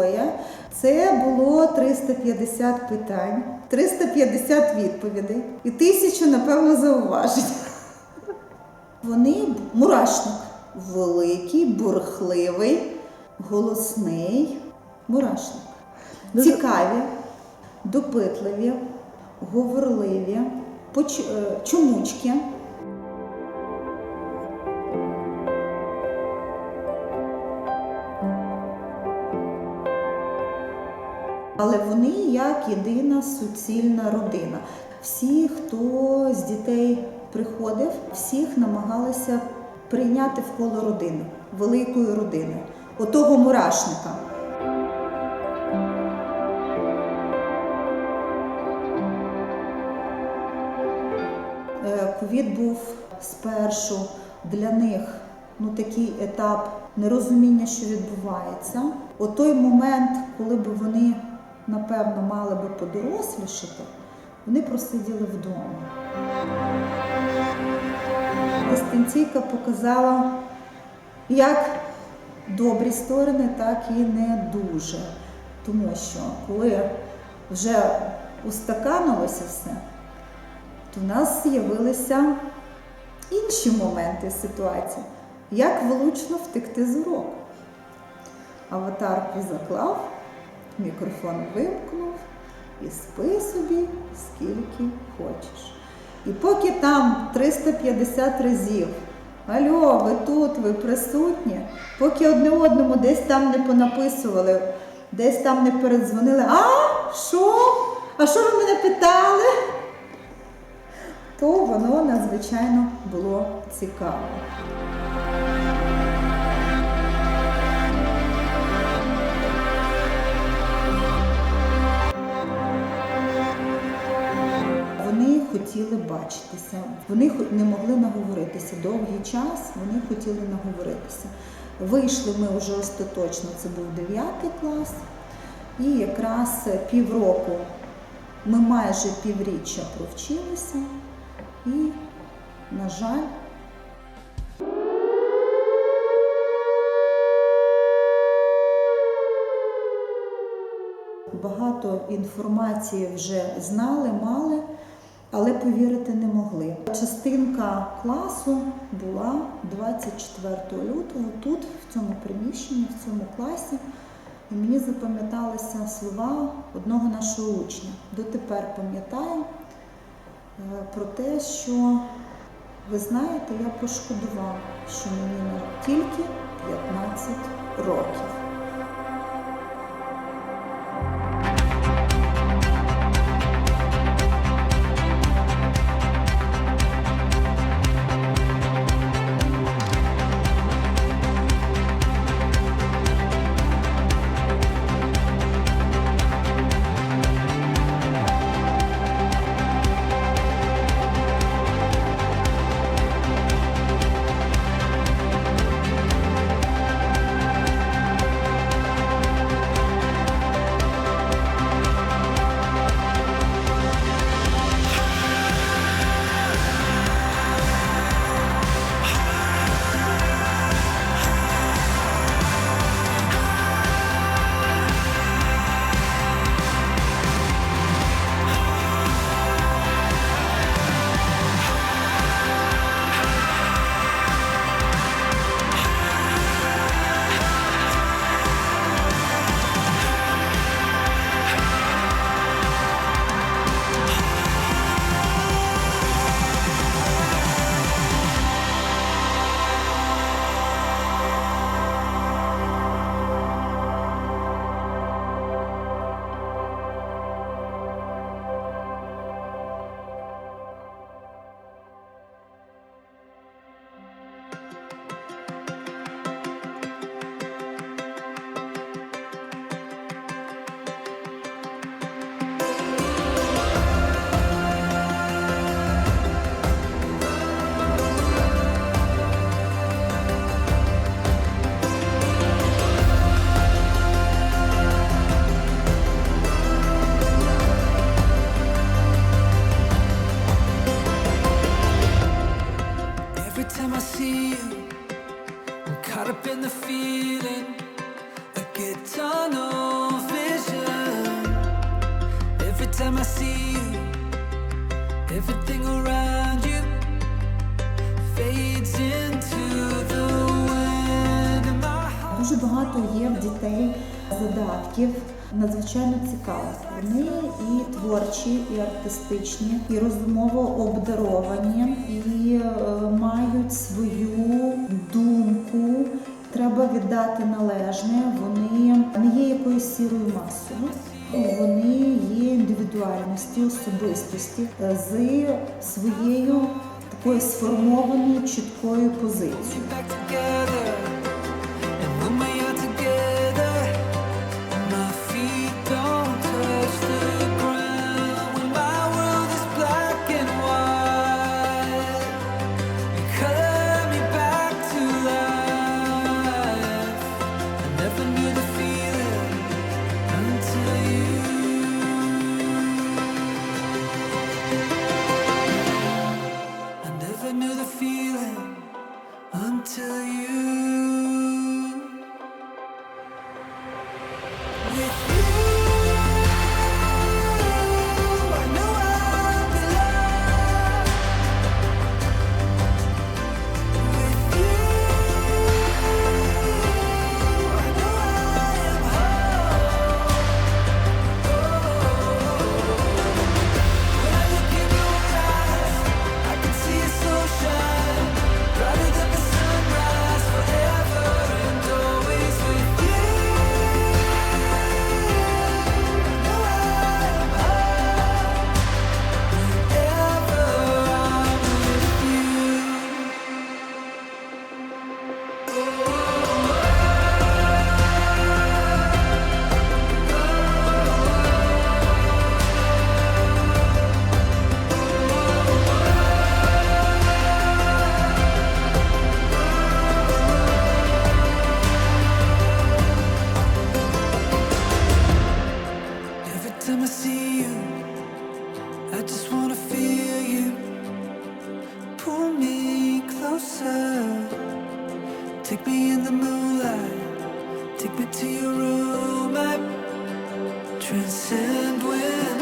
42. Це було 350 питань, 350 відповідей і тисячу, напевно, зауважень. Вони мурашник великий, бурхливий, голосний мурашник. Цікаві, допитливі, говорливі, е, чомучки. Але вони як єдина суцільна родина. Всі, хто з дітей приходив, всіх намагалися прийняти в коло родини, великої родини, отого мурашника. Е, Ковід був спершу для них ну, такий етап нерозуміння, що відбувається. О той момент, коли б вони, напевно, мали би подорослішати, вони просиділи вдома. Дистанційка показала як добрі сторони, так і не дуже. Тому що коли вже устаканилося все, то в нас з'явилися інші моменти ситуації. Як влучно втекти з уроку? Аватарку заклав, мікрофон вимкнув і спи собі скільки хочеш. І поки там 350 разів, алло, ви тут, ви присутні, поки одне одному десь там не понаписували, десь там не передзвонили, а що? А що ви мене питали? То воно надзвичайно було цікаво. Вони не могли наговоритися. Довгий час вони хотіли наговоритися. Вийшли ми вже остаточно, це був 9 клас, і якраз півроку ми майже півріччя провчилися, і, на жаль, багато інформації вже знали, мали, але повірити не могли. Частинка класу була 24 лютого тут, в цьому приміщенні, в цьому класі. І мені запам'яталися слова одного нашого учня. Дотепер пам'ятаю е, про те, що ви знаєте, я пошкодував, що мені тільки 15 років. Caught up in the feeling, a good tunnel vision. Every time I see you, everything around you fades into the wind. Дуже багато є в дітей задатків надзвичайно цікавих. Вони і творчі, і артистичні, і розумово обдаровані, і е, мають свою думку. Треба віддати належне. Вони не є якоюсь сірою масою. Вони є індивідуальності, особистості е, з своєю такою сформованою чіткою позицією. See you, I just wanna feel you. Pull me closer. Take me in the moonlight. Take me to your room. I transcend when